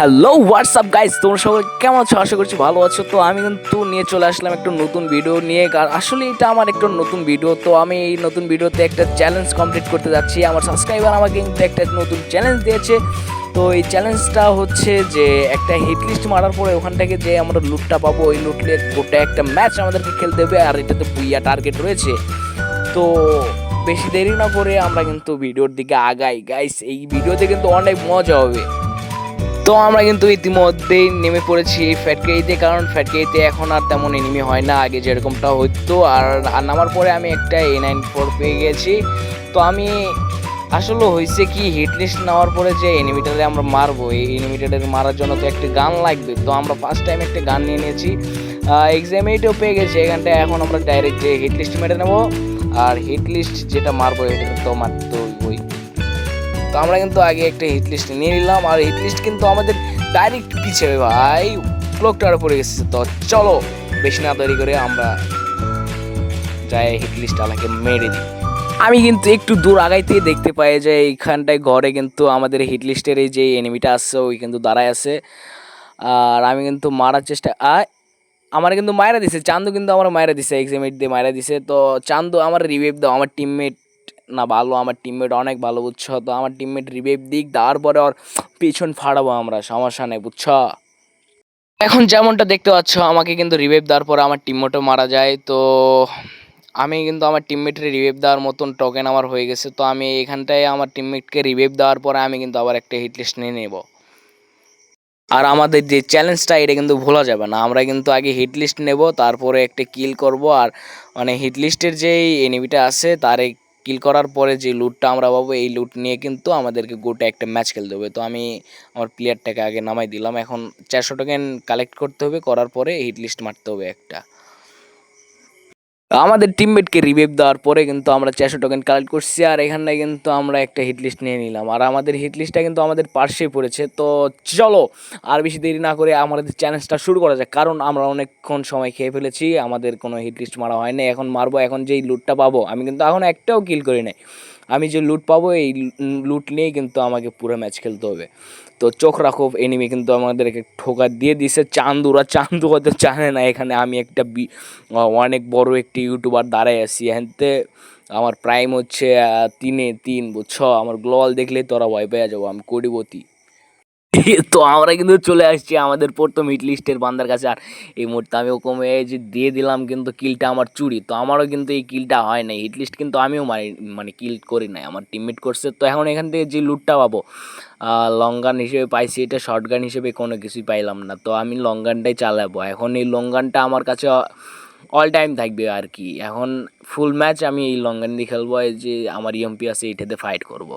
Hello WhatsApp guys তোমরা সকলে কেমন আছো? আশা করছি ভালো আছো। তো আমি কিন্তু নিয়ে চলে আসলাম একটা নতুন ভিডিও নিয়ে। আসলে এটা আমার একটা নতুন ভিডিও তো আমি এই নতুন ভিডিওতে একটা চ্যালেঞ্জ কমপ্লিট করতে যাচ্ছি। আমার সাবস্ক্রাইবার আমাকে কিন্তু একটা নতুন চ্যালেঞ্জ দিয়েছে। তো এই চ্যালেঞ্জটা হচ্ছে যে, একটা হিট লিস্ট মারার পরে ওখান থেকে যে আমরা লুটটা পাবো, ওই লুটলে গোটা একটা ম্যাচ আমাদেরকে খেলতে হবে। আর এটাতে বুইয়া টার্গেট রয়েছে। তো বেশি দেরি না করে আমরা কিন্তু ভিডিওর দিকে আগাই। গাইস এই ভিডিওতে কিন্তু অনেক মজা হবে। তো আমরা কিন্তু ইতিমধ্যেই নেমে পড়েছি ফ্যাটকেইতে কারণ ফ্যাটকেইতে এখন আর তেমন এনিমি হয় না, আগে যেরকমটা হতো আর আর নামার পরে আমি একটা এ নাইন ফোর পেয়ে গেছি। তো আমি, আসলে হয়েছে কি হিট লিস্ট নেওয়ার পরে যে এনিমিটারে আমরা মারবো, এই এনিমিটারে মারার জন্য তো একটা গান লাগবে। তো আমরা ফার্স্ট টাইম একটা গান নিয়ে নিয়েছি। এক্সাম এইটেও পেয়ে গেছি, এখানটায় এখন আমরা ডাইরেক্ট যে হিট লিস্ট মেরে নেব। আর হিট লিস্ট যেটা মারবো, এটা তো মারতে ওই তো আমরা কিন্তু আগে একটা হিট লিস্ট নিয়ে নিলাম। আর হিট লিস্ট কিন্তু আমাদের ডাইরেক্ট পিছিয়ে ভাই ব্লকটার পড়ে গেছে তো চলো, বেশি না তৈরি করে আমরা যাই হিট লিস্ট আলাকে মেরে দিই। আমি কিন্তু একটু দূর আগাইতেই দেখতে পাই যে এইখানটায় ঘরে কিন্তু আমাদের হিট লিস্টের এই যে এনিমিটা আসছে ওই কিন্তু দাঁড়ায় আছে। আর আমি কিন্তু মারার চেষ্টা আ আমার কিন্তু মায়েরা দিছে, চান্দু কিন্তু আমার মায়েরা দিছে এক্সামিট দিয়ে মায়েরা দিছে। তো চান্দু আমার রিভাইভ দাও, আমার টিমমেট না ভালো, আমার টিমমেট অনেক ভালো, বুঝছ? তো আমার টিমমেট রিভাইভ দিক, তারপরে ওর পিছন ফাড়াবো আমরা, সমস্যা নেই, বুঝছ? এখন যেমনটা দেখতে পাচ্ছ, আমাকে কিন্তু রিভাইভ দেওয়ার পরে আমার টিমমেটও মারা যায়। তো আমি কিন্তু আমার টিমমেটের রিভাইভ দেওয়ার মতন টোকেন আমার হয়ে গেছে। তো আমি এখানটায় আমার টিমমেটকে রিভাইভ দেওয়ার পরে আমি কিন্তু আবার একটা হিট লিস্ট নিয়ে নেব। আর আমাদের যে চ্যালেঞ্জটা এটা কিন্তু ভোলা যাবে না। আমরা কিন্তু আগে হিট লিস্ট নেব, তারপরে একটা কিল করব। আর মানে হিট লিস্টের যে এনিমিটা আছে, তার কিল করার পরে যে লুটটা আমরা পাবো, এই লুট নিয়ে কিন্তু আমাদেরকে গোটা একটা ম্যাচ খেলতে হবে। তো আমি আমার প্লেয়ারটাকে আগে নামাই দিলাম। এখন চারশো টোকেন কালেক্ট করতে হবে, করার পরে হিট লিস্ট মারতে হবে একটা। আমাদের টিমমেটকে রিভেভ দেওয়ার পরে কিন্তু আমরা চারশো টোকেন কালেক্ট করছি, আর এখানটায় কিন্তু আমরা একটা হিটলিস্ট নিয়ে নিলাম। আর আমাদের হিটলিস্টটা কিন্তু আমাদের পার্শ্বেই পড়েছে, তো চলো আর বেশি দেরি না করে আমাদের চ্যালেঞ্জটা শুরু করা যাক, কারণ আমরা অনেকক্ষণ সময় খেয়ে ফেলেছি, আমাদের কোনো হিটলিস্ট মারা হয়নি, এখন মারবো, এখন যেই লুটটা পাবো, আমি কিন্তু এখন একটাও কিল করি নাই। আমি যে লুট পাবো, এই লুট নিয়েই কিন্তু আমাকে পুরো ম্যাচ খেলতে হবে। তো চোখ রাখো এনিমি কিন্তু আমাদেরকে ঠোকা দিয়ে দিছে। চান্দুরা চান্দু হয়তো জানে না, এখানে আমি একটা অনেক বড় একটি ইউটিউবার দাঁড়ায় আসি হ্যানতে আমার প্রাইম হচ্ছে তিনে তিন বুঝছ আমার গ্লোয়াল দেখলেই তোরা ভয় পেয়ে যাব, আমি কোটিপতি। তো আমরা কিন্তু চলে আসছি আমাদের প্রথম হিট লিস্টের বান্দার কাছে। আর এই মুহূর্তে আমি ওকমে যে দিয়ে দিলাম কিন্তু কিলটা আমার চুরি। তো আমারও কিন্তু এই কিলটা হয় না হিট লিস্ট কিন্তু আমিও মারি মানে কিল করি নাই। আমার টিমমেট করছে। তো এখন এখান থেকে যে লুটটা পাবো লং গান হিসেবে পাইছি। এটা শর্ট গান হিসেবে কোনো কিছুই পাইলাম না। তো আমি লং গানটাই চালাবো। এখন এই লং গানটা আমার কাছে অল টাইম থাকবে আর কি। এখন ফুল ম্যাচ আমি এই লং গান দিয়ে খেলব। এই যে আমার ইএমপি আছে এটাতে ফাইট করব।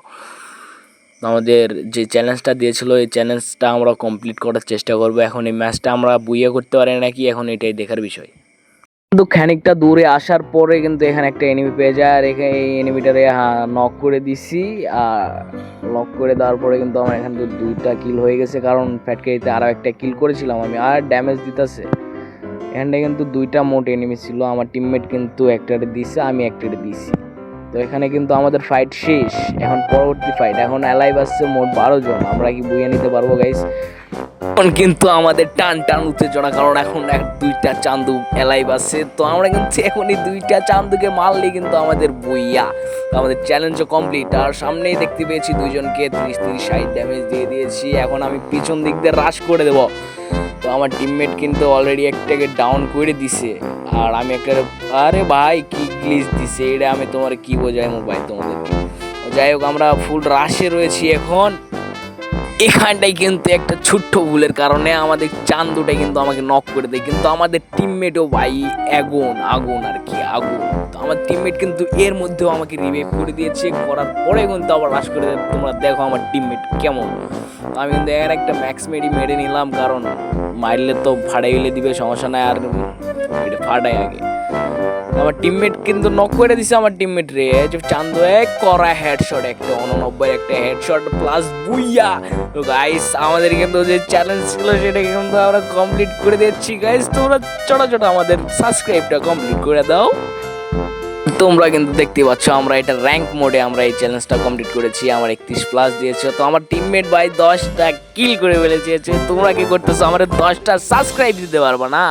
আমাদের যে চ্যালেঞ্জটা দিয়েছিল, এই চ্যালেঞ্জটা আমরা কমপ্লিট করার চেষ্টা করব। এখন এই ম্যাচটা আমরা বুইয়ে করতে পারি নাকি? এখন এটাই দেখার বিষয়। কিন্তু খানিকটা দূরে আসার পরে কিন্তু এখানে একটা এনিমি পেয়ে যায়। আর এখানে এই এনিমিটারে নক করে দিছি। আর নক করে দেওয়ার পরে কিন্তু আমার এখান থেকে দুইটা কিল হয়ে গেছে। কারণ ফ্যাটকারিতে আরও একটা কিল করেছিলাম আমি। আর ড্যামেজ দিতেছে। এখানটায় কিন্তু দুইটা মোট এনিমি ছিল। আমার টিমমেট কিন্তু একটারে দিছে, আমি একটারে দিছি। তো এখানে কিন্তু আমাদের ফাইট শেষ। এখন পরবর্তী ফাইট এখন অ্যালাইভ আসছে মোট বারো জন। আমরা কি বুঝে নিতে পারব গাইস এখন কিন্তু আমাদের টান টান উত্তেজনা, কারণ এখন এক, দুইটা চান্দু অ্যালাইভ আছে। তো আমরা কিন্তু এখন এই দুইটা চান্দুকে মারলে কিন্তু আমাদের বইয়া। তো আমাদের চ্যালেঞ্জও কমপ্লিট আর সামনেই দেখতে পেয়েছি দুইজনকে তিরিশ তিরিশ, ষাট ড্যামেজ দিয়ে দিয়েছি। এখন আমি পিছন দিক দিয়ে রাশ করে দেবো। তো আমার টিমমেট কিন্তু অলরেডি একটাকে ডাউন করে দিছে। আর আমি একটা আরে ভাই, কি গ্লিচ দিছে এটা আমি তোমার কি বোঝাই মোবাইল তোমাদের? যাই হোক, আমরা ফুল রাশে রয়েছি এখন। এখানটাই কিন্তু একটা ছোট্ট ভুলের কারণে আমাদের চান্দুটাই কিন্তু আমাকে নক করে দেয়। কিন্তু আমাদের টিমমেটও ভাই আগুন আগুন আর কি, আগুন। তো আমার টিমমেট কিন্তু এর মধ্যেও আমাকে রিভাইভ করে দিয়েছে, করার পরে কিন্তু আবার রাশ করে তোমরা দেখো আমার টিমমেট কেমন। তো আমি কিন্তু এর একটা ম্যাক্স মেডি মেরে নিলাম, কারণ মারলে তো ফাড়াইলে দিবে, সমস্যা নাই, আর এটা ফাটাই আগে। আমার টিমমেট কিন্তু নক করে দিছে আমার টিমমেট রে। চান্দু এক, করা হেডশট একটা, উননব্বই একটা হেডশট প্লাস বুইয়া। তো গাইস আমাদের কিন্তু যে চ্যালেঞ্জ ছিল সেটা কিন্তু আমরা কমপ্লিট করে দিচ্ছি। গাইস তোমরা ছোট ছোট আমাদের সাবস্ক্রাইবটা কমপ্লিট করে দাও। তোমরা কিন্তু দেখতে পাচ্ছ, আমরা এটা র্যাঙ্ক মোডে আমরা এই চ্যালেঞ্জটা কমপ্লিট করেছি। আমার একত্রিশ প্লাস দিয়েছে, তো আমার টিমমেট ভাই দশটা কিল করে ফেলেছে। তোমরা কি করতেছো? আমার দশটা সাবস্ক্রাইব দিতে পারবা না?